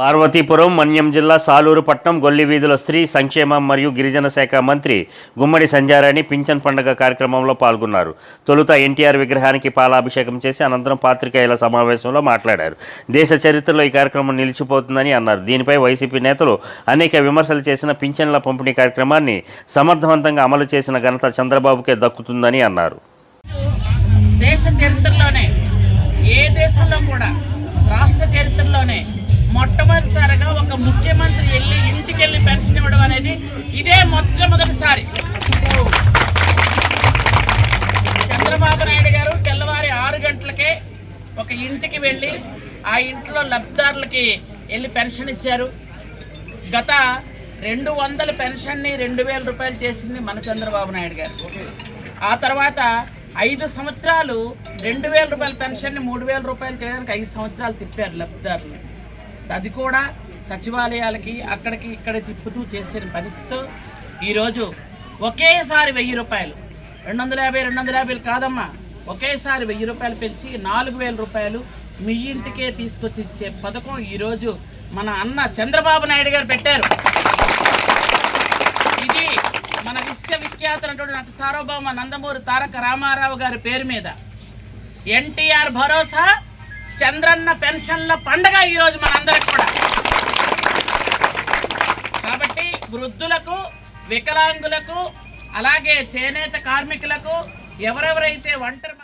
పార్వతీపురం మన్యం జిల్లా సాలూరు పట్నం గొల్లి వీధిలో స్త్రీ సంక్షేమం మరియు గిరిజన శాఖ మంత్రి గుమ్మడి సంజారాణి పింఛన్ పండుగ కార్యక్రమంలో పాల్గొన్నారు. తొలుత ఎన్టీఆర్ విగ్రహానికి పాలాభిషేకం చేసి అనంతరం పాత్రికేయుల సమావేశంలో మాట్లాడారు. దేశ చరిత్రలో ఈ కార్యక్రమం నిలిచిపోతుందని అన్నారు. దీనిపై వైసీపీ నేతలు అనేక విమర్శలు చేసిన పింఛన్ల పంపిణీ కార్యక్రమాన్ని సమర్థవంతంగా అమలు చేసిన ఘనత చంద్రబాబుకే దక్కుతుందని అన్నారు. దేశ చరిత్రలోనే ఏ దేశంలో కూడా ఒక ఇంటికి వెళ్ళి ఆ ఇంట్లో లబ్ధిదారులకి వెళ్ళి పెన్షన్ ఇచ్చారు. గత రెండు వందల పెన్షన్ని రెండు వేల రూపాయలు చేసింది మన చంద్రబాబు నాయుడు గారు. ఆ తర్వాత ఐదు సంవత్సరాలు రెండు వేల రూపాయల పెన్షన్ని మూడు వేల రూపాయలు చేయడానికి ఐదు సంవత్సరాలు తిప్పారు లబ్ధిదారులు అది కూడా సచివాలయాలకి అక్కడికి ఇక్కడ తిప్పుతూ చేసిన పరిస్థితులు ఈరోజు ఒకేసారి వెయ్యి రూపాయలు. రెండు వందల యాభై రెండు వందల యాభైలు కాదమ్మా. ఒకేసారి వెయ్యి రూపాయలు పెంచి నాలుగు వేల రూపాయలు మీ ఇంటికే తీసుకొచ్చి ఇచ్చే పథకం ఈరోజు మన అన్న చంద్రబాబు నాయుడు గారు పెట్టారు. ఇది మన విశ్వవిఖ్యాతులైనటువంటి నట సార్వభౌమ నందమూరి తారక రామారావు గారి పేరు మీద. ఎన్టీఆర్ భరోసా చంద్రన్న పెన్షన్ల పండగ ఈరోజు మనందరికి కూడా. కాబట్టి వృద్ధులకు వికలాంగులకు అలాగే చేనేత కార్మికులకు ఎవరెవరైతే ఒంటరి